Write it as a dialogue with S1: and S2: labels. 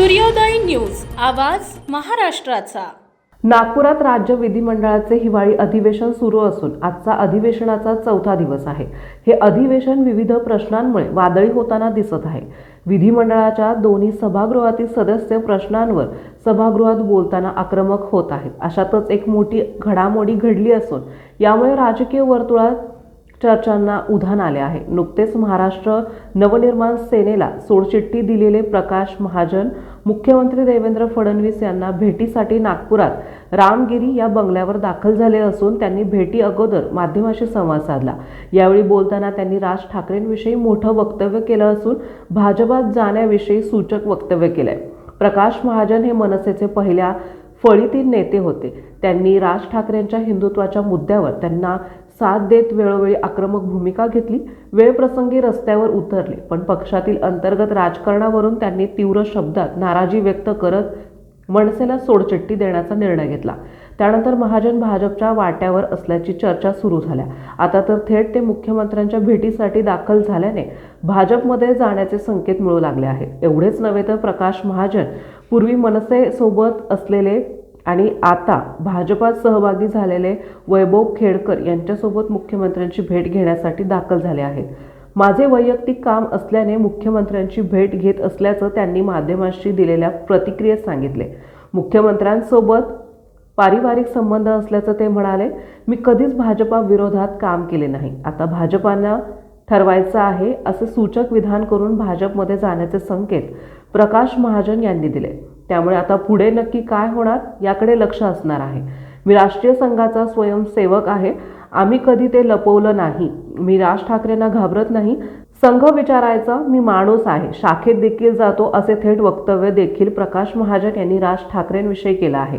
S1: सूर्योदय न्यूज आवाज महाराष्ट्राचा.
S2: नागपुरात राज्य विधिमंडळाचे हिवाळी अधिवेशन सुरू असून आजचा अधिवेशनाचा चौथा दिवस आहे. हे अधिवेशन विविध प्रश्नांमुळे वादळी होताना दिसत आहे. विधिमंडळाच्या दोन्ही सभागृहातील सदस्य प्रश्नांवर सभागृहात बोलताना आक्रमक होत आहेत. अशातच एक मोठी घडामोडी घडली असून यामुळे राजकीय वर्तुळात चर्चांना उधाण आले आहे. नुकतेच महाराष्ट्र नवनिर्माण सेनेला सोडचिठ्ठी दिलेले प्रकाश महाजन मुख्यमंत्री देवेंद्र फडणवीस यांना भेटीसाठी नागपुरात रामगिरी या बंगल्यावर दाखल झाले असून त्यांनी भेटी अगोदर माध्यमाशी संवाद साधला. यावेळी बोलताना त्यांनी राज ठाकरेंविषयी मोठं वक्तव्य केलं असून भाजपात जाण्याविषयी सूचक वक्तव्य केलंय. प्रकाश महाजन हे मनसेचे पहिल्या फळीतील नेते होते. त्यांनी राज ठाकरेंच्या हिंदुत्वाच्या मुद्द्यावर त्यांना साथ देत वेळोवेळी आक्रमक भूमिका घेतली वेळप्रसंगी रस्त्यावर उतरले. पण पक्षातील अंतर्गत राजकारणावरून त्यांनी तीव्र शब्दात नाराजी व्यक्त करत मनसेला सोडचिठ्ठी देण्याचा निर्णय घेतला. त्यानंतर महाजन भाजपच्या वाट्यावर असल्याची चर्चा सुरू झाल्या. आता तर थेट ते मुख्यमंत्र्यांच्या भेटीसाठी दाखल झाल्याने भाजपमध्ये जाण्याचे संकेत मिळू लागले आहेत. एवढेच नव्हे तर प्रकाश महाजन पूर्वी मनसेसोबत असलेले आणि आता भाजपात सहभागी झालेले वैभव खेडकर यांच्यासोबत मुख्यमंत्र्यांची भेट घेण्यासाठी दाखल झाले आहेत. माझे वैयक्तिक काम असल्याने मुख्यमंत्र्यांची भेट घेत असल्याचं त्यांनी माध्यमांशी दिलेल्या प्रतिक्रियेत सांगितले. मुख्यमंत्र्यांसोबत पारिवारिक संबंध असल्याचं ते म्हणाले मी कधीच भाजपा विरोधात काम केले नाही. आता भाजपांना ठरवायचं आहे असे सूचक विधान करून भाजपमध्ये जाण्याचे संकेत प्रकाश महाजन यांनी दिले. त्यामुळे आता पुढे नक्की काय होणार याकडे लक्ष असणार आहे. मी राष्ट्रीय संघाचा स्वयंसेवक आहे. आम्ही कधी ते लपवलं नाही. मी राज ठाकरेंना घाबरत नाही. संघ विचारायचा मी माणूस आहे. शाखेत देखील जातो असे थेट वक्तव्य देखील प्रकाश महाजन यांनी राज ठाकरेंविषयी केलं आहे.